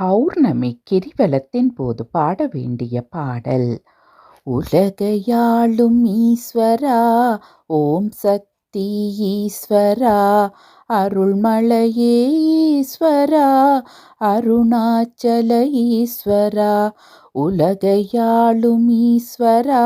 பௌர்ணமி கிரிவலத்தின் போது பாட வேண்டிய பாடல். உலகையாளும் ஈஸ்வரா ஓம் சக்தி ஈஸ்வரா அருள்மலையே ஈஸ்வரா அருணாச்சல ஈஸ்வரா உலகையாளும் ஈஸ்வரா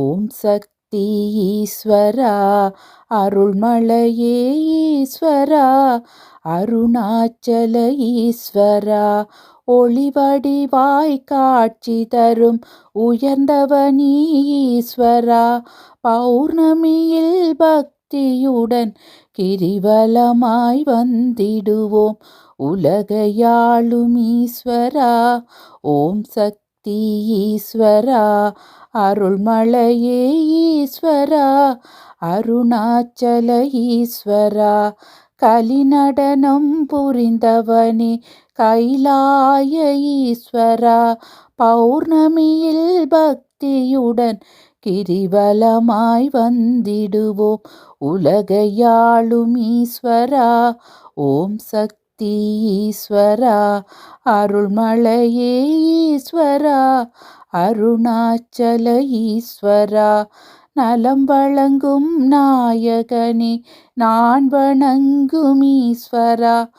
ஓம் சக்தி சக்தி ஈஸ்வரா அருள்மலையே ஈஸ்வரா அருணாச்சல ஈஸ்வரா. ஒளிவடிவாய் காட்சி தரும் உயர்ந்தவனீ ஈஸ்வரா. பௌர்ணமியில் பக்தியுடன் கிரிவலமாய் வந்திடுவோம். உலகையாளும் ஈஸ்வரா. ஓம் சக்தி சக்தி ஈஸ்வரா அருள்மலையே ஈஸ்வரா அருணாச்சல ஈஸ்வரா கலிநடனம் புரிந்தவனே கைலாய ஈஸ்வரா பௌர்ணமியில் பக்தியுடன் கிரிவலமாய் வந்திடுவோம். உலகையாளும் ஈஸ்வரா ஓம் சக்தி ஈஸ்வரா அருள்மலையே ஈஸ்வரா அருணாச்சல ஈஸ்வரா நலம் வழங்கும் நாயகனே நான் வணங்கும் ஈஸ்வரா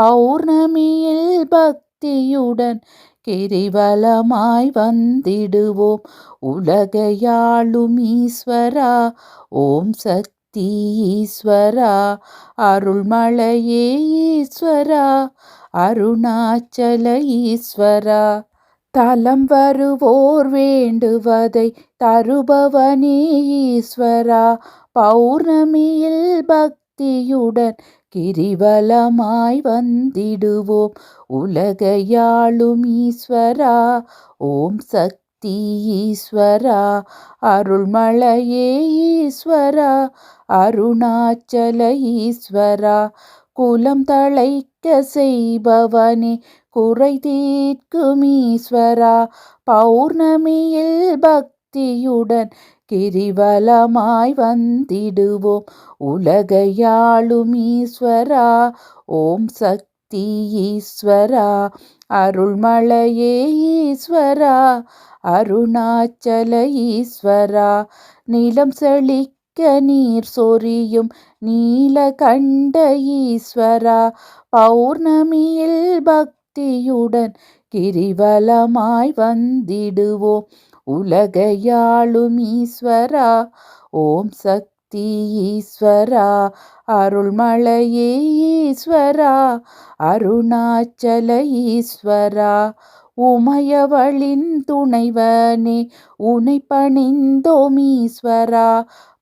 பௌர்ணமியில் பக்தியுடன் கிரிவலமாய் வந்திடுவோம். உலகையாளும் ஈஸ்வரா ஓம் சக்தி ஈஸ்வரா அருள்மலையே ஈஸ்வரா அருணாச்சல ஈஸ்வரா. தலம் வருவோர் வேண்டுவதை தருபவனே ஈஸ்வரா. பௌர்ணமியில் பக்தியுடன் கிரிவலமாய் வந்திடுவோம். உலகையாளும் ஈஸ்வரா. ஓம் சக்தி ஈஸ்வரா அருள்மலையே ஈஸ்வரா அருணாச்சல ஈஸ்வரா. குலம் தழைக்க செய்பவனே குறை தீர்க்கும் ஈஸ்வரா. பௌர்ணமியில் பக்தியுடன் கிரிவலமாய் வந்திடுவோம். உலகையாளும் ஈஸ்வரா. ஓம் சக்தி சக்தி ஈஸ்வரா அருள்மலையே ஈஸ்வரா அருணாச்சல ஈஸ்வரா. நிலம் செழிக்க நீர் சொரியும் நீலகண்ட ஈஸ்வரா. பௌர்ணமியில் பக்தியுடன் கிரிவலமாய் வந்திடுவோம் உலகையாளும் ஈஸ்வரா. ஓம் சக்தி ஈஸ்வரா. அருள்மலையே ஈஸ்வரா அருணாச்சல ஈஸ்வரா உமையவளின் துணைவனே உனை பணிந்தோம் ஈஸ்வரா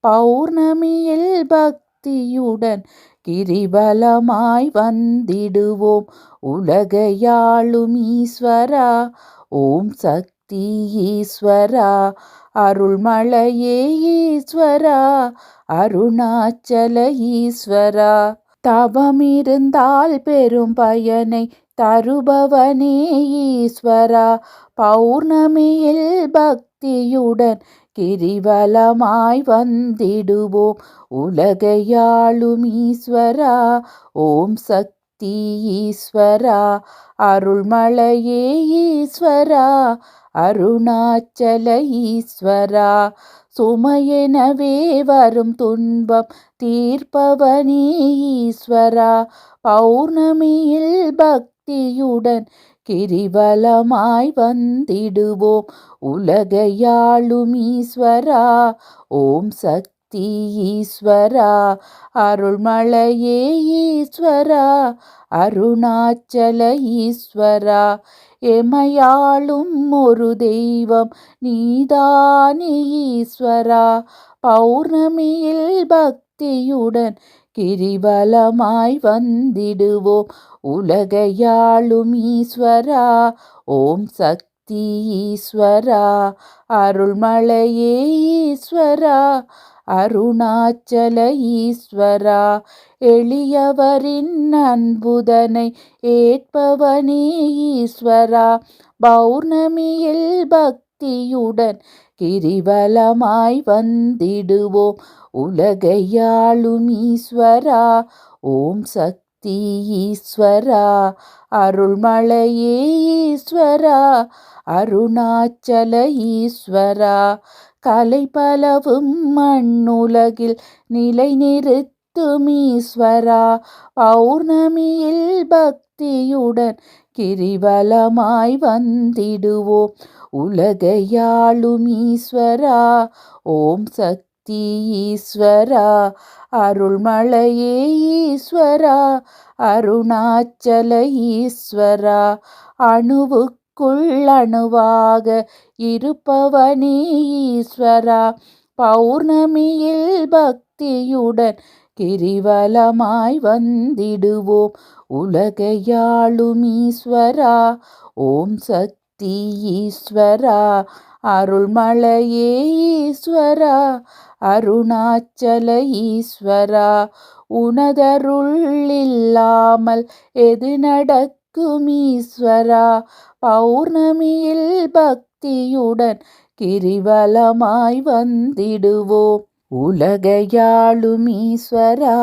பௌர்ணமியில் பக்தியுடன் கிரிபலமாய் வந்திடுவோம். உலகையாளும் ஈஸ்வரா ஓம் சக்தி சக்தி ஈஸ்வரா அருள்மலையே ஈஸ்வரா அருணாச்சல ஈஸ்வரா. தவமிருந்தால் பெரும் பயனை தருபவனே ஈஸ்வரா. பௌர்ணமியில் பக்தியுடன் கிரிவலமாய் வந்திடுவோம். உலகையாளும் ஈஸ்வரா. ஓம் சக்தி ஈஸ்வரா அருள்மலையே ஈஸ்வரா அருணாச்சல ஈஸ்வரா. சுமையெனவே வரும் துன்பம் தீர்ப்பவனே ஈஸ்வரா. பௌர்ணமியில் பக்தியுடன் கிரிவலமாய் வந்திடுவோம். உலகையாளும் ஈஸ்வரா. ஓம் சக்தி சக்தி ஈஸ்வரா அருள்மலையே ஈஸ்வரா அருணாச்சல ஈஸ்வரா. எமையாளும் ஒரு தெய்வம் நீதானே ஈஸ்வரா. பௌர்ணமியில் பக்தியுடன் கிரிவலமாய் வந்திடுவோம். உலகையாளும் ஈஸ்வரா ஓம் சக்தி ஈஸ்வரா. அருள்மலையே ஈஸ்வரா அருணாச்சல ஈஸ்வரா எளியவரின் அன்புதனை ஏற்பவனே ஈஸ்வரா. பௌர்ணமியில் பக்தியுடன் கிரிவலமாய் வந்திடுவோம். உலகையாளும் ஈஸ்வரா ஓம் சக்தி சக்தி ஈஸ்வரா அருள்மலையே ஈஸ்வரா அருணாச்சல ஈஸ்வரா. கலை பலவும் மண்ணுலகில் நிலை நிறுத்தும் ஈஸ்வரா. பௌர்ணமியில் பக்தியுடன் கிரிவலமாய் வந்திடுவோம். உலகையாளும் ஈஸ்வரா ஓம் சக்தி ஈஸ்வரா. அருள்மலையே ஈஸ்வரா அருணாச்சல ஈஸ்வரா அணுவுக்குள் அணுவாக இருப்பவனே ஈஸ்வரா பௌர்ணமியில் பக்தியுடன் கிரிவலமாய் வந்திடுவோம். உலகையாளும் ஈஸ்வரா ஓம் சக்தி ஈஸ்வரா அருள்மலையே ஈஸ்வரா அருணாச்சல ஈஸ்வரா உனதருள் இல்லாமல் எது நடக்கும் ஈஸ்வரா? பௌர்ணமியில் பக்தியுடன் கிரிவலமாய் வந்திடுவோம். உலகையாளும் ஈஸ்வரா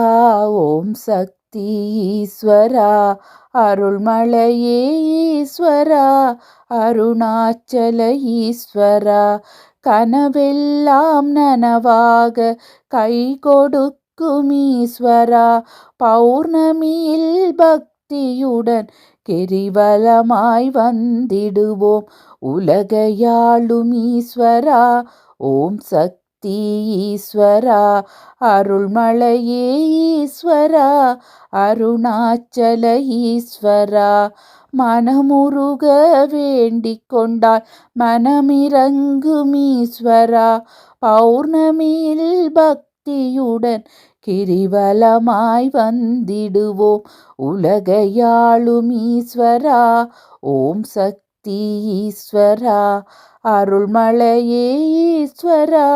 ஓம் சக்தி ஈஸ்வரா அருள்மலையே ஈஸ்வரா அருணாச்சல ஈஸ்வரா. கனவெல்லாம் நனவாக கை கொடுக்கும் ஈஸ்வரா. பௌர்ணமியில் பக்தியுடன் கிரிவலமாய் வந்திடுவோம். உலகையாளும் ஈஸ்வரா. ஓம் சக்தி சக்தி ஈஸ்வரா அருள்மலையே ஈஸ்வரா அருணாச்சல ஈஸ்வரா. மனமுருக வேண்டிக் கொண்டால் மனமிறங்கும் ஈஸ்வரா. பௌர்ணமியில் பக்தியுடன் கிரிவலமாய் வந்திடுவோம் உலகையாளும் ஈஸ்வரா. ஓம் சக்தி ஈஸ்வரா. அருள்மலையே ஈஸ்வரா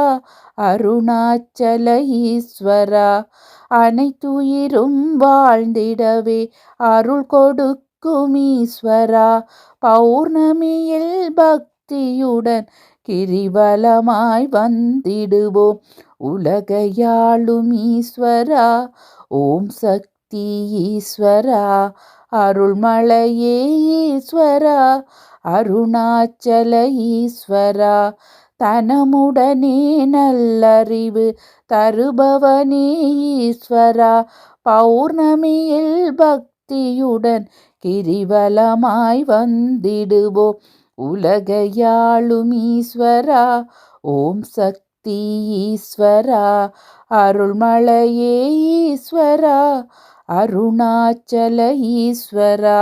அருணாச்சல ஈஸ்வரா அனைத்துயிரும் வாழ்ந்திடவே அருள் கொடுக்கும் ஈஸ்வரா. பௌர்ணமியில் பக்தியுடன் கிரிவலமாய் வந்திடுவோம். உலகையாளும் ஈஸ்வரா ஓம் சக்தி ஈஸ்வரா அருள்மலையே ஈஸ்வரா அருணாச்சல ஈஸ்வரா தனமுடனே நல்லறிவு தருபவனே ஈஸ்வரா பௌர்ணமியில் பக்தியுடன் கிரிவலமாய் வந்திடுவோம் உலகையாளும் ஈஸ்வரா ஓம் சக்தி ஈஸ்வரா அருள்மலையே ஈஸ்வரா அருணாச்சல ஈஸ்வரா.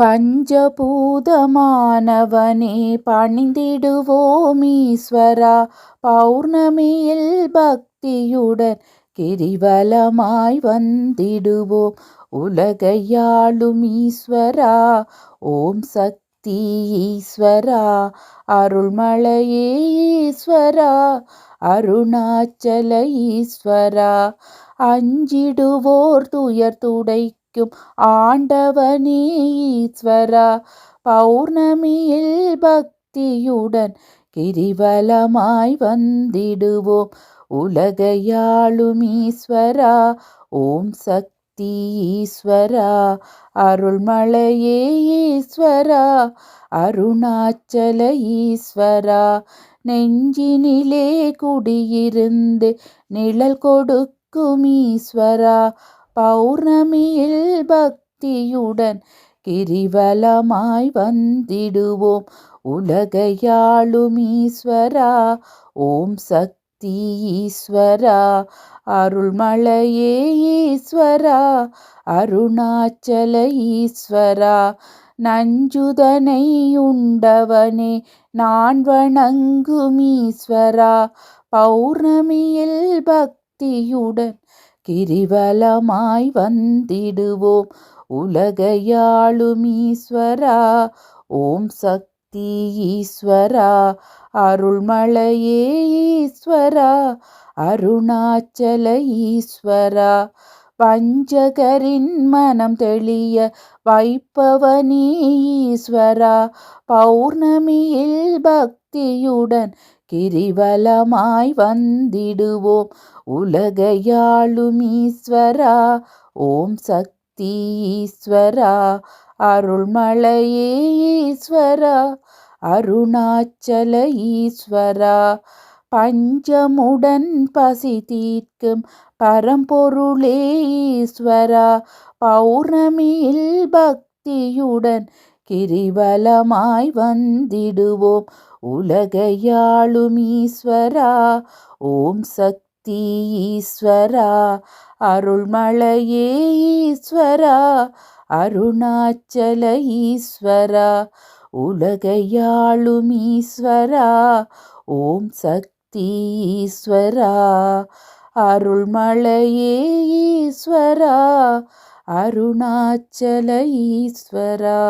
பஞ்சபூதமானவனே பணிந்திடுவோம் ஈஸ்வரா. பௌர்ணமியில் பக்தியுடன் கிரிவலமாய் வந்திடுவோம். உலகையாளும் ஈஸ்வரா ஓம் சக்தி ஈஸ்வரா. அருள்மலையே ஈஸ்வரா அருணாச்சல ஈஸ்வரா. அஞ்சிடுவோர் துயர் துடைக்கும் ஆண்டவனே ஈஸ்வரா பௌர்ணமியில் பக்தியுடன் கிரிவலமாய் வந்திடுவோம். உலகையாளும் ஈஸ்வரா ஓம் சக்தி ஈஸ்வரா அருள்மலையே ஈஸ்வரா அருணாச்சல ஈஸ்வரா. நெஞ்சினிலே குடியிருந்து நிழல் கொடுக்கும் ஈஸ்வரா. பௌர்ணமியில் பக்தியுடன் கிரிவலமாய் வந்திடுவோம். உலகையாளும் ஈஸ்வரா ஓம் சக்தி ஈஸ்வரா அருள்மலையே ஈஸ்வரா அருணாச்சல ஈஸ்வரா நஞ்சுதனை உண்டவனே நான் வணங்கும் ஈஸ்வரா. பௌர்ணமியில் பக்தியுடன் கிரிவலமாய் வந்திடுவோம். உலகையாளும் ஈஸ்வரா ஓம் சக்தி ஈஸ்வரா அருள்மலையே ஈஸ்வரா அருணாச்சல ஈஸ்வரா. பஞ்சகரின் மனம் தெளிய வைப்பவனே ஈஸ்வரா. பௌர்ணமியில் பக்தியுடன் கிரிவலமாய் வந்திடுவோம். உலகையாளும் ஈஸ்வரா ஓம் சக்தி சக்தி ஈஸ்வரா அருள்மலையே ஈஸ்வரா அருணாச்சல ஈஸ்வரா. பஞ்சமுடன் பசி தீர்க்கும் பரம்பொருளே ஈஸ்வரா. பௌர்ணமியில் பக்தியுடன் கிரிவலமாய் வந்திடுவோம். உலகையாளும் ஈஸ்வரா ஓம் சக்தி ஈஸ்வரா அருள்மலையே ஈஸ்வரா அருணாச்சல ஈஸ்வரா உலகையாளும் ஈஸ்வரா ஓம் சக்தி ஈஸ்வரா அருள்மலையே ஈஸ்வரா அருணாச்சல ஈஸ்வரா.